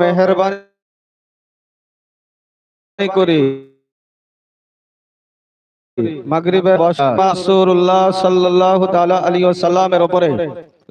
মেহরবানি করি। মাগরিবে রাসূলুল্লাহ সাল্লাল্লাহু তাআলা আলাইহি ওয়াসাল্লামের উপরে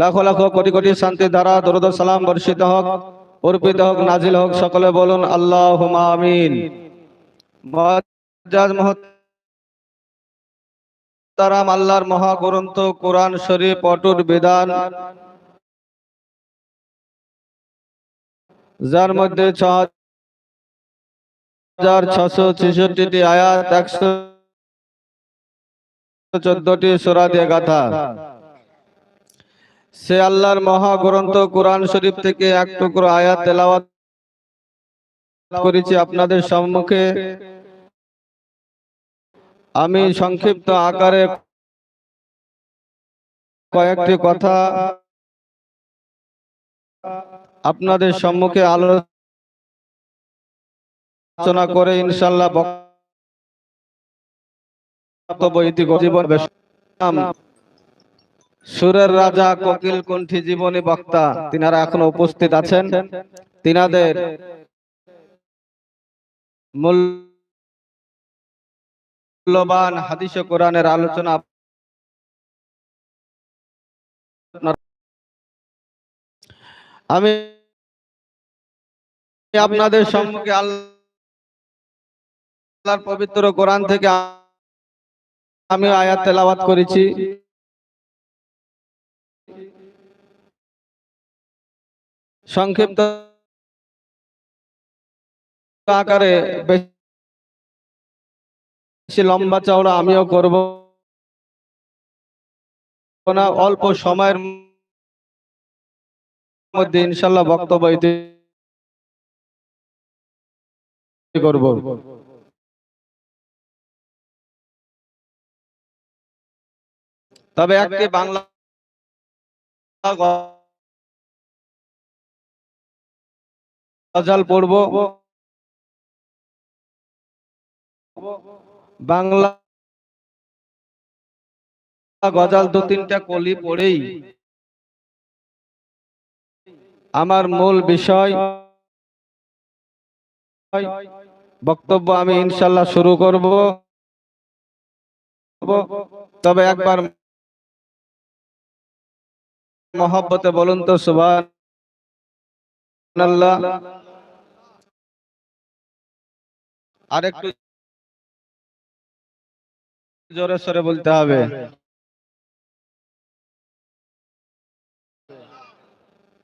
লাখো লাখো কোটি কোটি শান্তি ধারা দরুদ ও সালাম বর্ষিত হোক অর্পিত হোক নাজিল হোক সকলে বলুন আল্লাহুম্মা আমিন। মুআজ্জাজ মুহতারাম আল্লাহর মহাগ্রন্থ কোরআন শরীফ অটুট বিধান। যার মধ্যে ছ হাজার ছশো আয়াত, একশো চোদ্দটি গাথা। সে আল্লাহর মহাগ্রন্থ কোরআন শরীফ থেকে এক টুকরো আয়াত তেলাওয়াত করেছি আপনাদের সম্মুখে। আমি সংক্ষিপ্ত আকারে কয়েকটি কথা আপনাদের সম্মুখে আলোচনা করে ইনশাল্লাহ সুরের রাজা কোকিল কণ্ঠী জীবনী বক্তা তিনারা এখনও উপস্থিত আছেন। তিনাদের মূল্যবান হাদিস কোরআনের আলোচনা আমি আপনাদের সম্মুখে আল্লাহর পবিত্র কোরআন থেকে আমি আয়াত তেলাওয়াত করেছি। সংক্ষিপ্ত আকারে বেশি লম্বা চওড়া আমিও করব না। অল্প সময়ের মধ্যে ইনশাল্লাহ বক্তব্য করব। তবে একটি বাংলা গজল পড়ব। বাংলা গজল দু তিনটা কলি পড়েই আমার মূল বিষয় বক্তব্য আমি ইনশাল্লাহ শুরু করব। তবে একবার মহব্বতে বলুন তো সুবান আর একটু জোরে সরে বলতে হবে।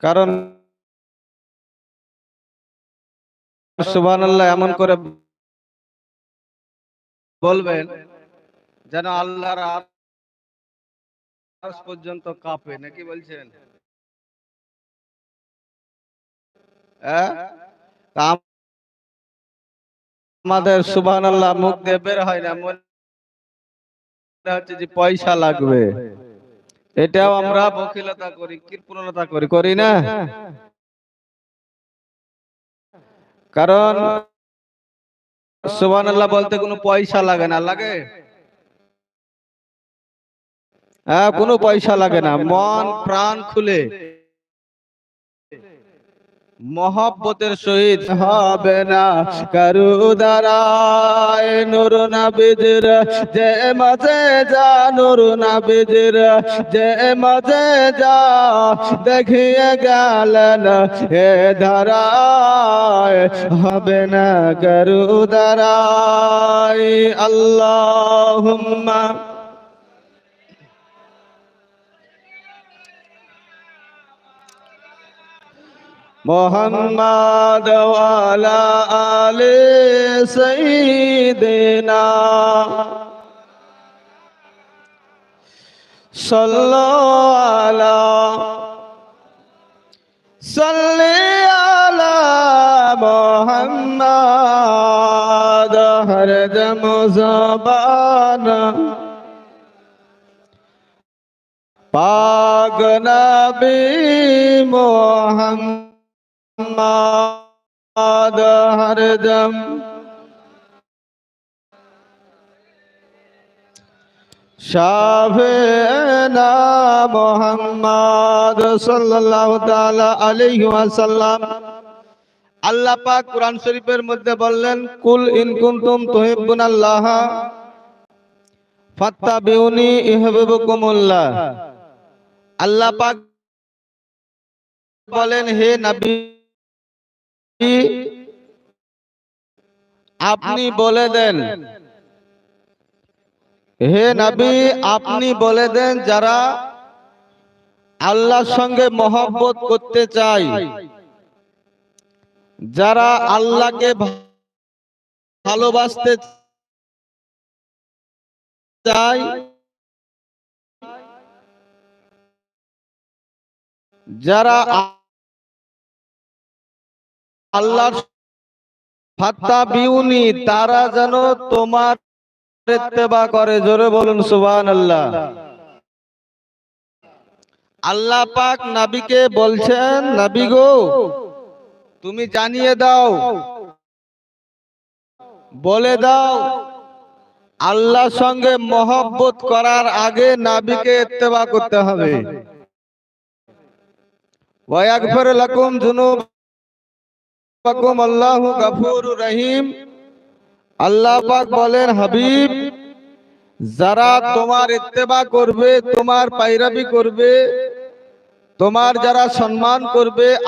কারণ সুবান এমন করে বলবেন যেন আল্লাহর আরশ পর্যন্ত কাঁপে। নাকি বলছেন? আমাদের সুবান আল্লাহ মুখ দিয়ে বের হয় না মনে হচ্ছে যে পয়সা লাগবে। এটাও আমরা বকিলতা করি কৃপণতা করি করি না। কারণ সুবান আল্লাহ বলতে কোনো পয়সা লাগে না লাগে? হ্যাঁ কোনো পয়সা লাগে না। মন প্রাণ খুলে। মহব্বতের সহিত। হবে না কারু দ্বারায় নুর নাবিদের, যে মাঝে যা নুর নাবিদের, যে মাঝে যা দেখিয়ে গেলেন হে ধারায় হবে না কারু দ্বারায়। আল্লাহুম্মা মোহাম্মদ আলে সঈদিনা। সাল্লি আলা মোহাম্মদ হর দম জবানা। পাক নবী মোহাম্মদ তাআলা আলাইহি ওয়াসাল্লাম। আল্লাহ পাক কোরআন শরীফের মধ্যে বললেন, কুল ইন কুনতুম তুহিব্বুনাল্লাহ, ফাত্তাবিউনি ইউহিব্বুকুমুল্লাহ। আল্লাহ পাক বলেন, হে নবী আপনি বলে দেন। হে নবী, আপনি বলে দেন যারা আল্লাহর সঙ্গে মহব্বত করতে চাই যারা আল্লাহকে ভালোবাসতে চায়, যারা আ- আল্লাহর ফাত্তা বিউনি, তারা যেন তোমার ইত্তেবা করে। জোরে বলুন সুবহান আল্লাহ আল্লাহ পাক নবীকে বলছেন, নবী গো, তুমি জানিয়ে দাও, বলে দাও, আল্লাহর সঙ্গে মহব্বত করার আগে নাবিকে ইত্তেবা করতে হবে। ওয়াগফির লাকুম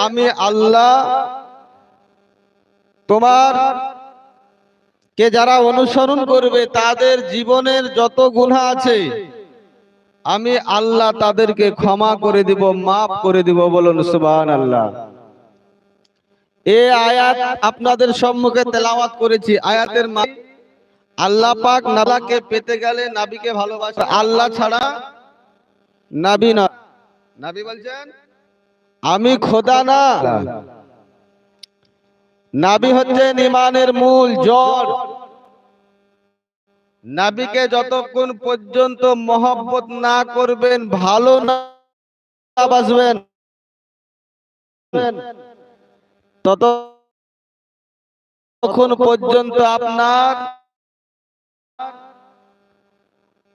আমি আল্লাহ, তোমার কে যারা অনুসরণ করবে, তাদের জীবনের যত গুনাহ আছে, আমি আল্লাহ তাদেরকে ক্ষমা করে দিব, মাফ করে দিব বলুন সুবহান আল্লাহ এই আয়াত আপনাদের সম্মুখে তেলাওয়াত করেছি। আয়াতের মা আল্লাহ পাক নালাকে পেতে গেলে নাবিকে ভালোবাসা। আল্লাহ ছাড়া নাবি না। নাবি বলছেন, আমি খোদা না। নাবি হচ্ছেন ইমানের মূল জড়। নাবিকে যতক্ষণ পর্যন্ত মহব্বত না করবেন, ভালো না বাসবেন। ততক্ষণ পর্যন্ত আপনার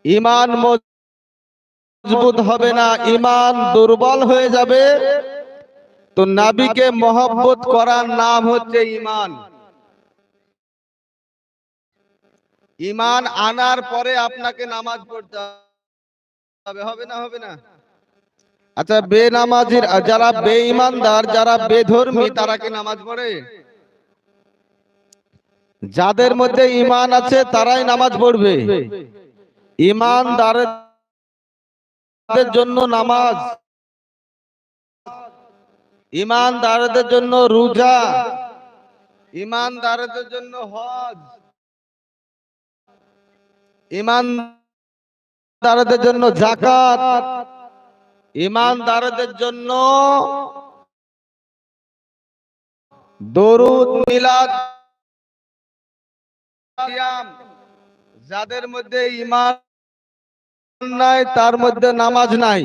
ইমান মজবুত হবে না, ইমান দুর্বল হয়ে যাবে। তো নাবিকে মহব্বত করার নাম হচ্ছে ইমান। ইমান আনার পরে আপনাকে নামাজ পড়তে হবে হবে না হবে না? আচ্ছা বেনামাজির যারা বেঈমানদার যারা বেধর্মী তারা কি নামাজ পড়ে? যাদের মধ্যে ইমান আছে তারাই নামাজ পড়বে। ইমানদারের জন্য নামাজ। ইমানদারদের জন্য রোজা। ইমানদারদের জন্য হজ। ইমানদারদের জন্য জাকাত ইমানদারদের জন্য দরুদ, মিলাদ যাদের মধ্যে ইমান নাই, তার মধ্যে নামাজ নাই।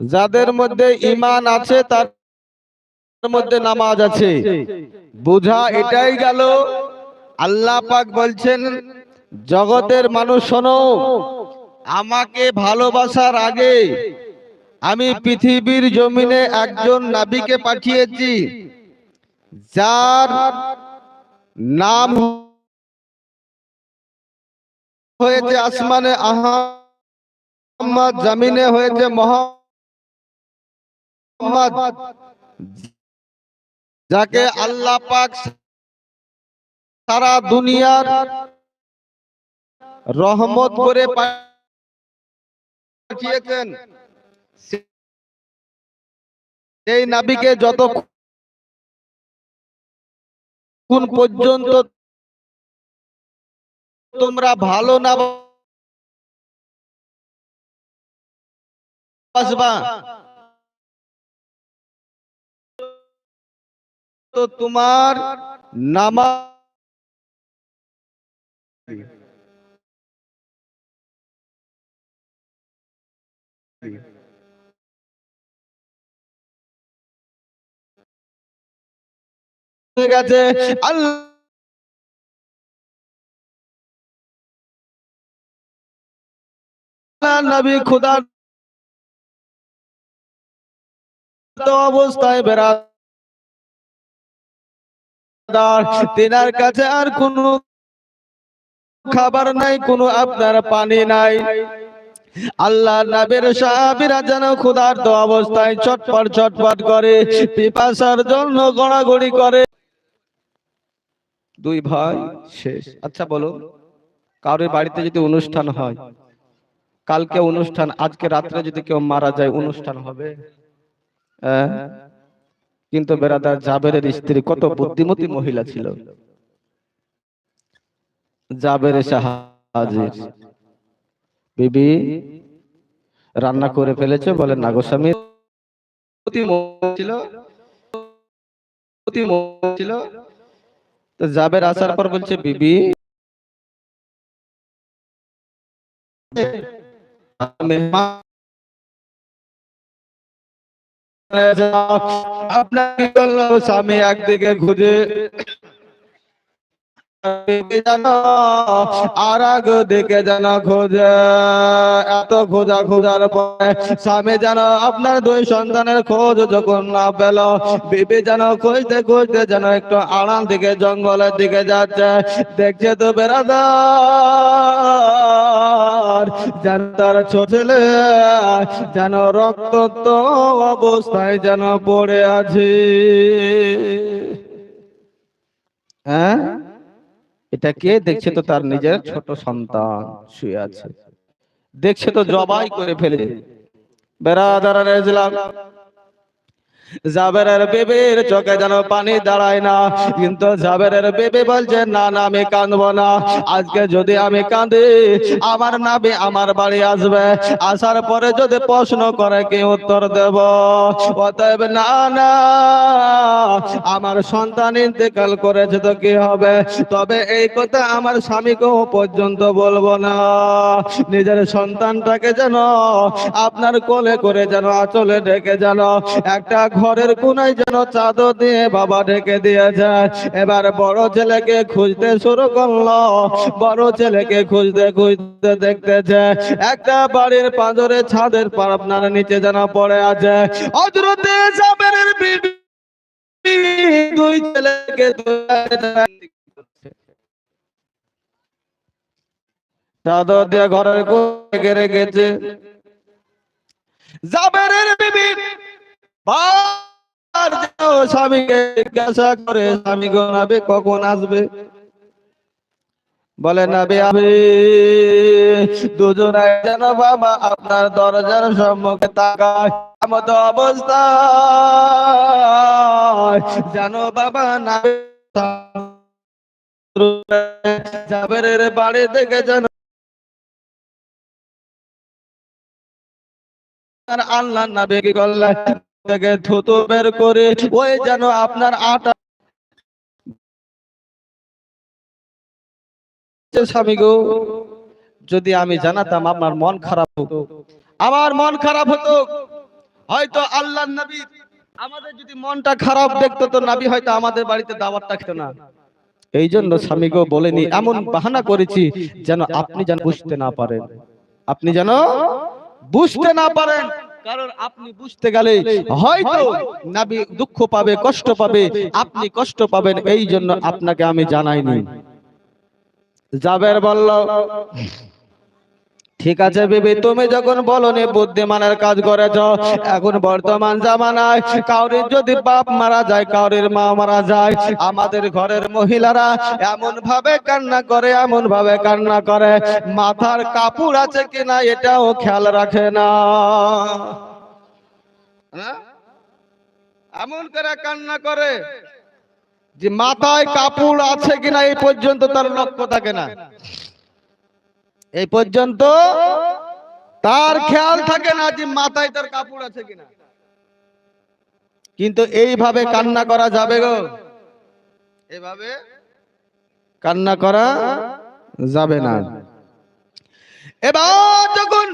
যাদের মধ্যে ইমান আছে, তার মধ্যে নামাজ আছে। বুঝা এটাই গেল। আল্লাহ পাক বলছেন, জগতের মানুষ শোনো, আমাকে ভালোবাসার আগে আমি পৃথিবীর জমিনে একজন নাবিকে পাঠিয়েছি যার নাম হয়েছে আসমানে আহমদ জমিনে হয়েছে মোহাম্মদ। যাকে আল্লাহ পাক সারা দুনিয়ার রহমত করে পাঠিয়েছেন। এই নাবিকে যত কোন পর্যন্ত তোমরা ভালো না বাসবা তো তোমার নামা হয়ে গেছে। আল্লাহ নবী কাছে আর কোনো খাবার নাই, কোনো আপনার পানি নাই। আল্লাহ নবীর সাহাবীরা যেন ক্ষুধার্ত অবস্থায় চটপট চটপট করে পিপাসার জন্য গড়াগড়ি করে। দুই ভাই, শেষ। আচ্ছা বলো, কারোর বাড়িতে যদি অনুষ্ঠান হয়, কালকে অনুষ্ঠান, আজকে রাত্রে যদি কেউ মারা যায়, অনুষ্ঠান হবে? কিন্তু বেরাদার জাবেরের স্ত্রী কত বুদ্ধিমতী মহিলা ছিল। জাবের বিবি, রান্না করে ফেলেছে বলে না গো স্বামী। অতি মহৎ ছিল ছিল। তো জাবের আসার পর বলছে বিবি আপনাকে স্বামী একদিকে খুঁজে যেন খোঁজে, এত খোঁজা খোঁজার পরে স্বামী যেন আপনার দুই সন্তানের খোঁজ যখন না পেল, বিবি যেন খুঁজতে খুঁজতে যেন একটু দিকে, জঙ্গলের দিকে যাচ্ছে। দেখছে তো বেড়াদার, যেন তার ছোট ছেলে যেন রক্ত অবস্থায় যেন পড়ে আছে। হ্যাঁ? এটা কে দেখছে তো তার নিজের ছোট সন্তান শুয়ে আছে। দেখছে তো জবাই করে ফেলে বেড়া ইসলাম জাবেরের বেবের চোখে যেন পানি দাঁড়ায় না। কিন্তু জাবেরের বেবে বলছে, না না, আমি কাঁদবো না। আজকে যদি আমি কাঁদি, আমার নাবে আমার বাড়ি আসবে। আসার পরে যদি প্রশ্ন করে, কি উত্তর দেব? অতএব, না না, আমার সন্তান ইন্তেকাল করেছে তো কি হবে? তবে এই কথা আমার স্বামীকেও পর্যন্ত বলব না। নিজের সন্তানটাকে যেন আপনার কোলে করে যেন আঁচলে ডেকে যেন একটা ঘরের কোনায় যেন চাদর দিয়ে বাবা ঢেকে দিয়েছে এবার বড় ছেলেকে খুঁজতে শুরু করল। বড় ছেলেকে খুঁজতে খুঁজতে দেখতেছে একটা বাড়ির পাঁজরে ছাদের পর আপনার নিচে যেন পড়ে আছে। বিবি দুই ছেলেকে চাদর দিয়ে ঘরের কোণে গেছে। জাবেরের বিবি কখন আসবে? বলে আমি বাবা আপনার দরজার সম্মুখে তাকায় মতো অবস্থা যেন বাবা না বাড়ি থেকে আর আল্লাহ নাবে কি করলেন? থেকে থুতু বের করে, ওই যেন আপনার আটা স্বামী গো, যদি আমি জানাতাম আমার মন খারাপ হতো আমার মন খারাপ হতো। হয়তো আল্লাহ নবী আমাদের যদি মনটা খারাপ দেখতো, তো নবী হয়তো আমাদের বাড়িতে দাওয়াতটা খেত না। এই জন্য স্বামী গো বলেনি এমন বাহানা করেছি যেন আপনি যেন বুঝতে না পারেন। আপনি যেন বুঝতে না পারেন। কারণ আপনি বুঝতে গেলে হয়তো নাবি দুঃখ পাবে কষ্ট পাবে। আপনি কষ্ট পাবেন এই জন্য আপনাকে আমি জানাইনি। জাবের বলল ঠিক আছে বেবি, তুমি যখন বলনি বুদ্ধিমানের কাজ করেছ, এখন বর্তমান জামানায় কাউরির যদি বাপ মারা যায়, কাউরির মা মারা যায়, আমাদের ঘরের মহিলারা এমন ভাবে কান্না করে এমন ভাবে কান্না করে, মাথার কাপড় আছে কিনা এটাও খেয়াল রাখে না হ্যাঁ? এমন করে কান্না করে যে মাথায় কাপড় আছে কিনা এই পর্যন্ত তার লক্ষ্য থাকে না এই পর্যন্ত তার খেয়াল থাকে না যে মাথায় তার কাপড় আছে কিনা। কিন্তু এইভাবে কান্না করা যাবে গো। এভাবে কান্না করা যাবে না। এবার যখন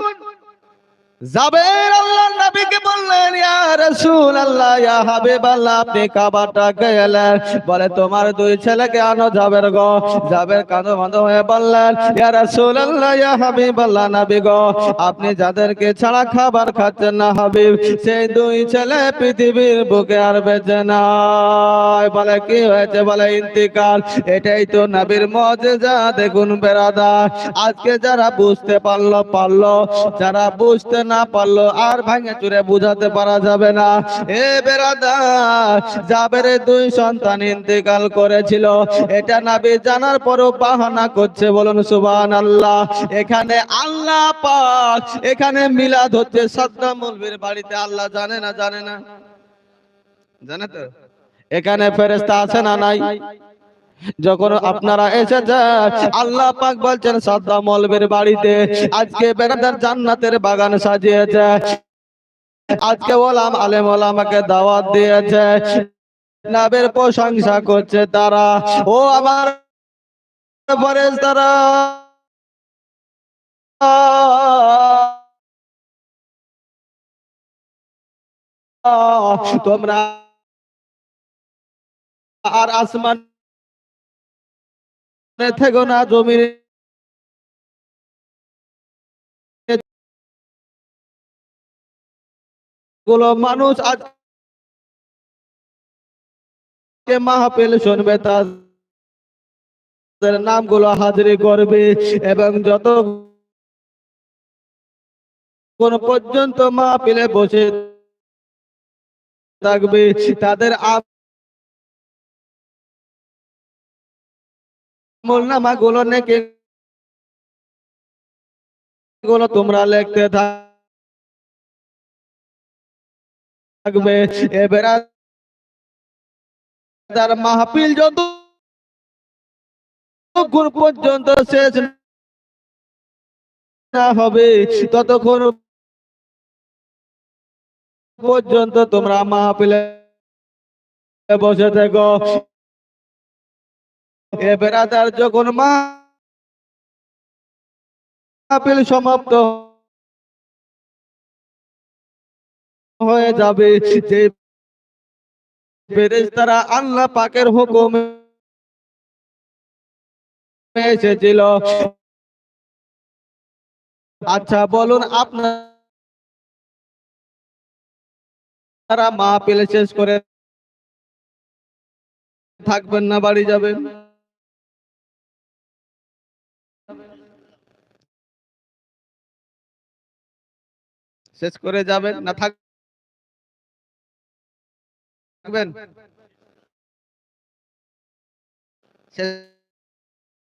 জাবের আল্লাহ নবীকে বললেন, ইয়া রাসূল আল্লাহ ইয়া হাবিব আল্লাহ আপনি কাবাটা গেলেন। বলে, তোমার দুই ছেলেকে আনো জাবের গো। জাবের কাঁদো বাঁধো হয়ে বললেন, ইয়া রাসূল আল্লাহ ইয়া হাবিব আল্লাহ নবী গো, আপনি যাদেরকে ছাড়া খাবার খাচ্ছেন না, হাবিব, সেই দুই ছেলে পৃথিবীর বুকে আর বেঁচে নাই। বলে, কি হয়েছে? বলে, ইন্তিকাল। এটাই তো নবীর মজেজা, দেখুন বেরাদার আজকে যারা বুঝতে পারল পারল। যারা বুঝতে না পারল, আর ভাঙে চুরে বুঝাতে পারা যাবে না। এ বেরাদার জাবেরে দুই সন্তান ইন্তেকাল করেছিল। এটা নাবি জানার পরও বাহানা করছে, বলুন সুবহান আল্লাহ এখানে আল্লাহ পাক, এখানে মিলাদ হচ্ছে সাদ্দাম মুলবির বাড়িতে। আল্লাহ জানে না জানে না? জানে তো? এখানে ফেরেস্তা আছে না নাই? যখন আপনারা এসেছেন আল্লাহ পাক বলছেন সাদ্দাম মলবের বাড়িতে আজকে বেড়াদার জান্নাতের বাগান সাজিয়েছে। আজকে ওলাম আলেম ওলামাকে দাওয়াত দিয়েছে। নাবের প্রশংসা করছে তারা। ও আমার পরেশ তারা তোমরা আর আসমান থেকো না জমিরগুলো মানুষ আজকে মাহফিল শুনবে তাদের নামগুলো হাজিরি করবে এবং যত কোন পর্যন্ত মাহফিলে বসে থাকবে, তাদের আমল নামা গুলো নেকে? গুলো তোমরা লিখতে থাকবে। তার মাহফিল যত কোন পর্যন্ত শেষ না হবে, ততক্ষণ পর্যন্ত তোমরা বসে থেকো। এ যখন মাহফিল সমাপ্ত হয়ে যাবে, যে আল্লাহ পাকের হুকুম এসেছিল। আচ্ছা বলুন আপনারা মাহফিল শেষ করে থাকবেন না, বাড়ি যাবেন? শেষ করে যাবেন না থাকবেন? শেষ